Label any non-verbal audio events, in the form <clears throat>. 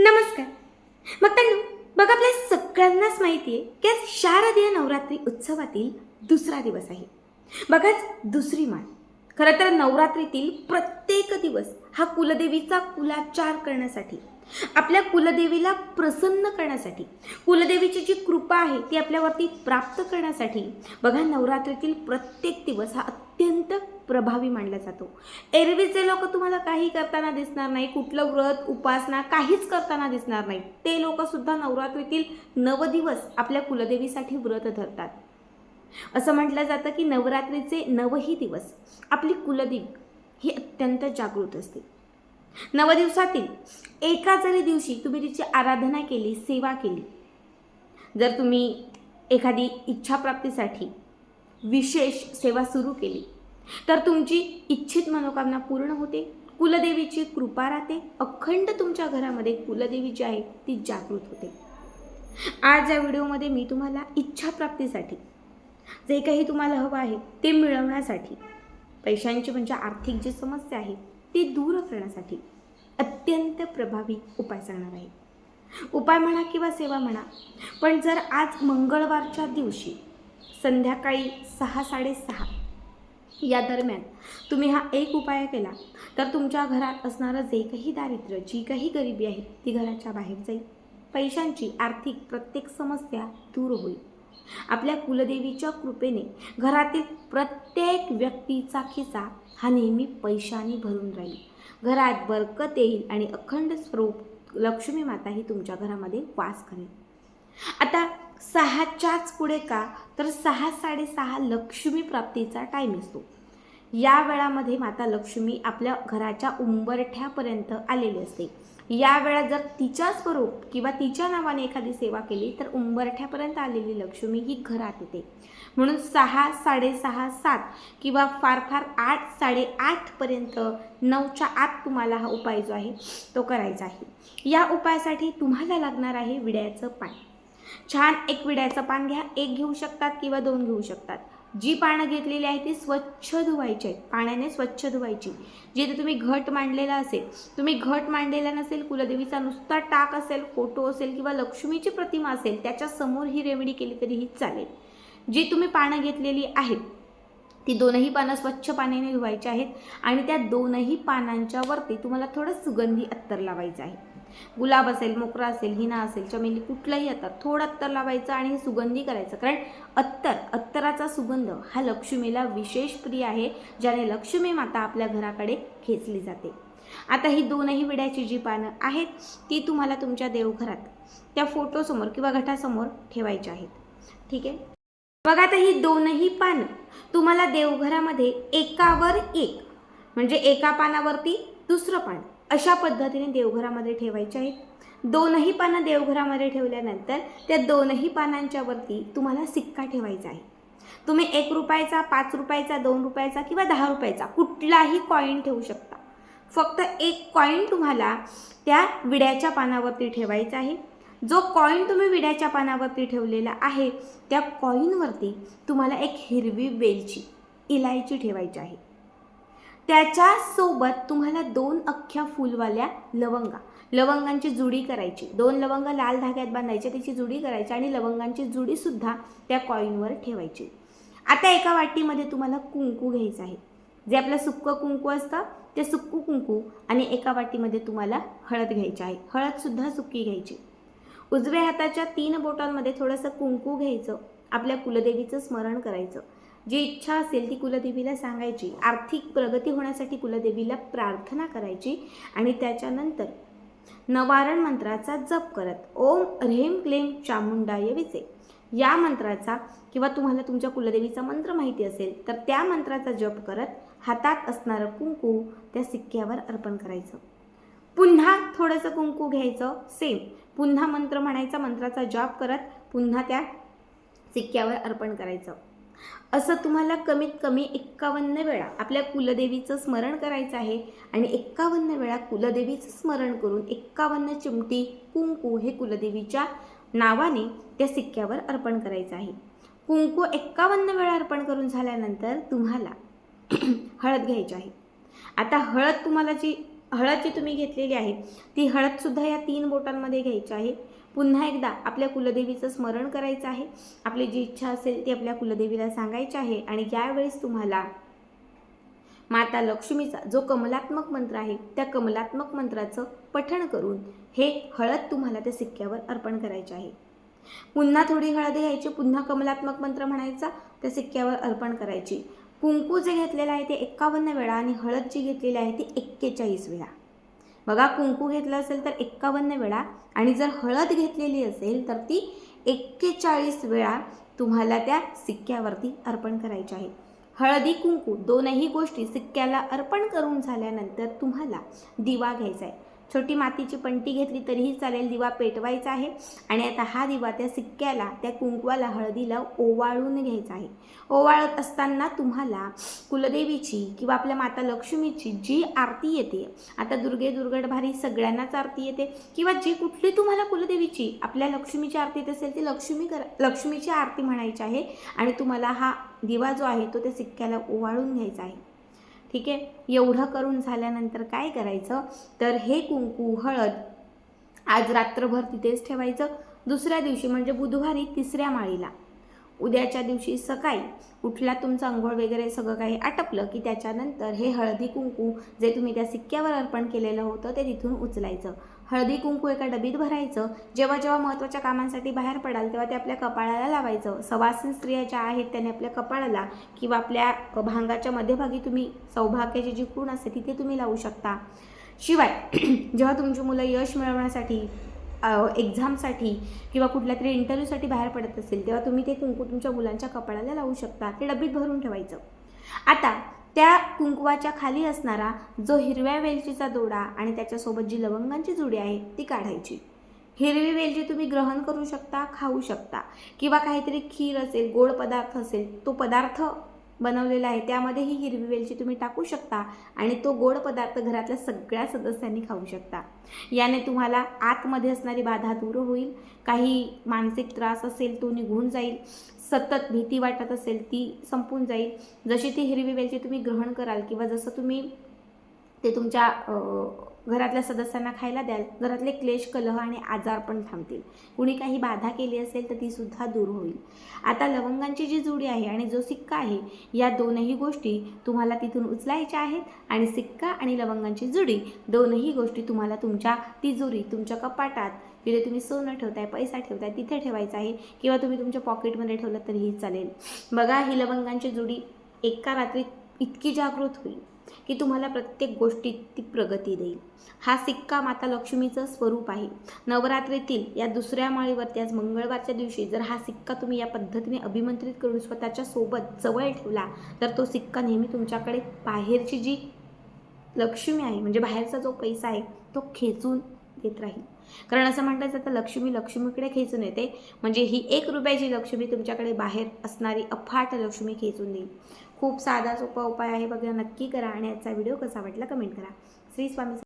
नमस्कार. मग त्यांना बघा आपल्या सगळ्यांनाच माहिती आहे की आज शारदीय नवरात्री उत्सवातील दुसरा दिवस आहे. बघाच दुसरी माळ. खरं तर नवरात्रीतील प्रत्येक दिवस हा कुलदेवीचा कुलाचार करण्यासाठी आपल्या कुलदेवीला प्रसन्न करण्यासाठी कुलदेवीची जी कृपा आहे ती आपल्यावरती प्राप्त करण्यासाठी बघा नवरात्रीतील प्रत्येक दिवस हा अत्यंत प्रभावी मानला जातो. एरवीचे लोक तुम्हाला काही करताना दिसणार नाही कुठलं व्रत उपासना काहीच करताना दिसणार नाही. ते लोकसुद्धा नवरात्रीतील नवदिवस आपल्या कुलदेवीसाठी व्रत धरतात. असं म्हटलं जातं की नवरात्रीचे नवही दिवस आपली कुलदेवी ही अत्यंत जागृत असते. नवदिवसातील एका जरी दिवशी तुम्ही तिची आराधना केली सेवा केली जर तुम्ही एखादी इच्छाप्राप्तीसाठी विशेष सेवा सुरू केली. तर तुमची इच्छित मनोकामना पूर्ण होते. कुलदेवीची कृपा राहते. अखंड तुमच्या घरामध्ये कुलदेवी जी आहे ती जागृत होते. आज या व्हिडिओमध्ये मी तुम्हाला इच्छाप्राप्तीसाठी जे काही तुम्हाला हवं आहे ते मिळवण्यासाठी पैशांची म्हणजे आर्थिक जी समस्या आहे ती दूर करण्यासाठी अत्यंत प्रभावी उपाय सांगणार आहे. उपाय म्हणा किंवा सेवा म्हणा पण जर आज मंगळवारच्या दिवशी संध्याकाळी सहा साडेसहा. या दरम्यान तुम्ही हा एक उपाय केला तर तुमच्या घरात असणारं जे काही दारिद्र्य जी काही गरिबी आहे ती घराच्या बाहेर जाईल. पैशांची आर्थिक प्रत्येक समस्या दूर होईल. आपल्या कुलदेवीच्या कृपेने घरातील प्रत्येक व्यक्तीचा खिसा हा नेहमी पैशाने भरून राहील. घरात बरकत येईल आणि अखंड स्वरूप लक्ष्मी माता ही तुमच्या घरामध्ये वास करेल. आता सहाच्याच पुढे का? तर सहा साडेसहा लक्ष्मी प्राप्तीचा टाईम असतो. या वेळामध्ये माता लक्ष्मी आपल्या घराच्या उंबरठ्यापर्यंत आलेली असते. या वेळा जर तिच्या स्वरूप किंवा तिच्या नावाने एखादी सेवा केली तर उंबरठ्यापर्यंत आलेली लक्ष्मी ही घरात येते. म्हणून सहा साडेसहा सात किंवा फार फार आठ साडेआठपर्यंत नऊच्या आत तुम्हाला हा उपाय जो आहे तो करायचा आहे. या उपायासाठी तुम्हाला लागणार आहे विड्याचं पाणी. छान एक विड्याचं पान घ्या. एक घेऊ शकतात किंवा दोन घेऊ शकतात. जी पानं घेतलेली आहे ती स्वच्छ धुवायची आहेत. पाण्याने स्वच्छ धुवायची. जिथे तुम्ही घट मांडलेला असेल तुम्ही घट मांडलेला नसेल कुलदेवीचा नुसता टाक असेल फोटो असेल किंवा लक्ष्मीची प्रतिमा असेल त्याच्यासमोर ही रेमेडी केली तरीही चालेल. जी तुम्ही पानं घेतलेली आहेत ती दोनही पानं स्वच्छ पाण्याने धुवायची आहेत आणि त्या दोनही पानांच्या वरती तुम्हाला थोडं सुगंधी अत्तर लावायचं आहे. गुलाब असेल मोकरा असेल हिना असेल चमेली कुठलंही अत्तर थोडं अत्तर लावायचं आणि सुगंधी करायचं. कारण अत्तर अत्तराचा सुगंध हा लक्ष्मीला विशेष प्रिय आहे ज्याने लक्ष्मी माता आपल्या घराकडे खेचली जाते. आता ही दोनही विड्याची जी पानं आहेत ती तुम्हाला तुमच्या देवघरात त्या फोटोसमोर किंवा घटासमोर ठेवायची आहेत. ठीक आहे? बघा आता ही दोनही पानं तुम्हाला देवघरामध्ये एकावर एक म्हणजे एका पानावरती दुसरं पान. अशा पद्धतीने देवघरामध्ये ठेवायचे आहेत. दोनही पानं देवघरामध्ये ठेवल्यानंतर त्या दोनही पानांच्या वरती तुम्हाला सिक्का ठेवायचा आहे. तुम्ही एक रुपयाचा पाच रुपयाचा दोन रुपयाचा किंवा दहा रुपयाचा कुठलाही कॉईन ठेवू शकता. फक्त एक कॉईन तुम्हाला त्या विड्याच्या पानावरती ठेवायचा आहे. जो कॉईन तुम्ही विड्याच्या पानावरती ठेवलेला आहे त्या कॉईनवरती तुम्हाला एक हिरवी वेलची इलायची ठेवायची आहे. त्याच्यासोबत तुम्हाला दोन अख्ख्या फुलवाल्या लवंगा. लवंगांची जुडी करायची. दोन लवंग लाल धाग्यात बांधायचे त्याची जुडी करायची आणि लवंगांची जुडीसुद्धा त्या कॉईनवर ठेवायची. आता एका वाटीमध्ये तुम्हाला कुंकू घ्यायचं आहे. जे आपलं सुक्कं कुंकू असतं ते सुक्कू कुंकू आणि एका वाटीमध्ये तुम्हाला हळद घ्यायची आहे. हळदसुद्धा सुक्की घ्यायची. उजव्या हाताच्या तीन बोटांमध्ये थोडंसं कुंकू घ्यायचं. आपल्या कुलदेवीचं स्मरण करायचं. जी इच्छा असेल ती कुलदेवीला सांगायची. आर्थिक प्रगती होण्यासाठी कुलदेवीला प्रार्थना करायची आणि त्याच्यानंतर नवारण मंत्राचा जप करत ओम ह्रेम क्लेम चामुंडाय विचे या मंत्राचा किंवा तुम्हाला तुमच्या कुलदेवीचा मंत्र माहिती असेल तर त्या मंत्राचा जप करत हातात असणारं कुंकू त्या सिक्क्यावर अर्पण करायचं. पुन्हा थोडंसं कुंकू घ्यायचं सेम पुन्हा मंत्र म्हणायचा मंत्राचा जप करत पुन्हा त्या सिक्क्यावर अर्पण करायचं. असं तुम्हाला कमीत कमी एक्कावन्न वेळा आपल्या कुलदेवीचं स्मरण करायचं आहे आणि एक्कावन्न वेळा कुलदेवीचं स्मरण करून एक्कावन्न चिमटी कुंकू हे कुलदेवीच्या नावाने त्या सिक्क्यावर अर्पण करायचं आहे. कुंकू एक्कावन्न वेळा अर्पण करून झाल्यानंतर तुम्हाला <clears throat> हळद घ्यायची आहे. आता हळद तुम्हाला जी हळद जी तुम्ही घेतलेली आहे ती हळदसुद्धा या तीन बोटांमध्ये घ्यायची आहे. पुन्हा एकदा आपल्या कुलदेवीचं स्मरण करायचं आहे. आपली जी इच्छा असेल ती आपल्या कुलदेवीला सांगायची आहे आणि यावेळेस तुम्हाला माता लक्ष्मीचा जो कमलात्मक मंत्र आहे त्या कमलात्मक मंत्राचं पठण करून हे हळद तुम्हाला त्या सिक्क्यावर अर्पण करायचे आहे. पुन्हा थोडी हळद घ्यायची पुन्हा कमलात्मक मंत्र म्हणायचा त्या सिक्क्यावर अर्पण करायची. कुंकू जे घेतलेलं आहे ते एक्कावन्न वेळा आणि हळद जी घेतलेली आहे ती एक्केचाळीस वेळा. बघा कुंकू घेतलं असेल तर एक्कावन्न वेळा आणि जर हळद घेतलेली असेल तर ती एक्केचाळीस वेळा तुम्हाला त्या सिक्क्यावरती अर्पण करायची आहे. हळदी कुंकू दोनही गोष्टी सिक्क्याला अर्पण करून झाल्यानंतर तुम्हाला दिवा घ्यायचा आहे. छोटी मातीची पंटी घेतली तरीही चालेल दिवा पेटवायचा आहे. आणि आता हा दिवा त्या सिक्क्याला त्या कुंकवाला हळदीला ओवाळून घ्यायचा आहे. ओवाळत असताना तुम्हाला कुलदेवीची किंवा आपल्या माता लक्ष्मीची जी आरती येते आता दुर्गे दुर्गड भारी सगळ्यांनाच आरती येते. किंवा जी कुठली तुम्हाला कुलदेवीची आपल्या लक्ष्मीची आरती येत असेल ती लक्ष्मी कर लक्ष्मीची आरती म्हणायची आहे. आणि तुम्हाला हा दिवा जो आहे तो त्या सिक्क्याला ओवाळून घ्यायचा आहे. ठीक आहे? एवढं करून झाल्यानंतर काय करायचं? तर हे कुंकू हळद आज रात्रभर तिथेच ठेवायचं. दुसऱ्या दिवशी म्हणजे बुधवारी तिसऱ्या माळीला. उद्याच्या दिवशी सकाळी उठला तुमचं अंघोळ वगैरे सगळं काही आटपलं की त्याच्यानंतर हे हळदी कुंकू जे तुम्ही त्या सिक्क्यावर अर्पण केलेलं होतं ते तिथून उचलायचं. हळदी कुंकू एका डबीत भरायचं. जेव्हा जेव्हा महत्त्वाच्या कामांसाठी बाहेर पडाल तेव्हा ते आपल्या कपाळाला लावायचं. सवासीन स्त्रिया ज्या आहेत त्याने आपल्या कपाळाला किंवा आपल्या भांगाच्या मध्यभागी तुम्ही सौभाग्याची जी खूण असते तिथे तुम्ही लावू शकता. शिवाय <clears throat> जेव्हा तुमची मुलं यश मिळवण्यासाठी एक्झामसाठी किंवा कुठल्या तरी इंटरव्ह्यूसाठी बाहेर पडत असेल तेव्हा तुम्ही ते कुंकू तुमच्या मुलांच्या कपाळाला लावू शकता. ते डबीत भरून ठेवायचं. आता त्या कुंकवाच्या खाली असणारा जो हिरव्या वेलचीचा दोडा आणि त्याच्यासोबत जी लवंगांची जुडी आहे ती काढायची. हिरवी वेलची तुम्ही ग्रहण करू शकता खाऊ शकता. किंवा काहीतरी खीर असेल गोड पदार्थ असेल तो पदार्थ बनवलेला आहे त्यामध्ये ही हिरवी वेलची तुम्ही टाकू शकता आणि तो गोड पदार्थ घरातल्या सगळ्या सदस्यांनी खाऊ शकता. याने तुम्हाला आतमध्ये असणारी बाधा दूर होईल काही मानसिक त्रास असेल तो निघून जाईल. सतत भीती वाटत असेल ती संपून जाईल. जशी ती हिरवी वेलची तुम्ही ग्रहण कराल किंवा जसं तुम्ही ते तुमच्या घरातल्या सदस्यांना खायला द्याल. घरातले क्लेश कलह आणि आजार पण थांबतील. कुणी काही बाधा केली असेल तर ती सुद्धा दूर होईल. आता लवंगांची जी जुडी आहे आणि जो सिक्का आहे या दोनही गोष्टी तुम्हाला तिथून उचलायच्या आहेत आणि सिक्का आणि लवंगांची जुडी दोनही गोष्टी तुम्हाला तुमच्या तिजोरी तुमच्या कपाटात जिथे तुम्ही सोनं ठेवताय पैसा ठेवताय तिथे ठेवायचा आहे किंवा तुम्ही तुमच्या पॉकेटमध्ये ठेवलं तरीही चालेल. बघा ही लवंगांची जुडी एका रात्रीत इतकी जागृत होईल. की तुम्हाला प्रत्येक गोष्टीत ती प्रगती देईल. हा सिक्का माता लक्ष्मीचं स्वरूप आहे. नवरात्रीतील या दुसऱ्या माळीवरती आज मंगळवारच्या दिवशी जर हा सिक्का तुम्ही या पद्धतीने अभिमंत्रित करून स्वतःच्या सोबत जवळ ठेवला तर तो सिक्का नेहमी तुमच्याकडे बाहेरची जी लक्ष्मी आहे म्हणजे बाहेरचा जो पैसा आहे तो खेचून देत राहील. कारण असं म्हणतात जातं लक्ष्मी लक्ष्मीकडे खेचून येते. म्हणजे ही एक रुपयाची लक्ष्मी तुमच्याकडे बाहेर असणारी अफाट लक्ष्मी खेचून देईल. खूप साधा सोपा उपाय आहे बघा नक्की करा. आणि याचा व्हिडिओ कसा वाटला कमेंट करा. श्री स्वामी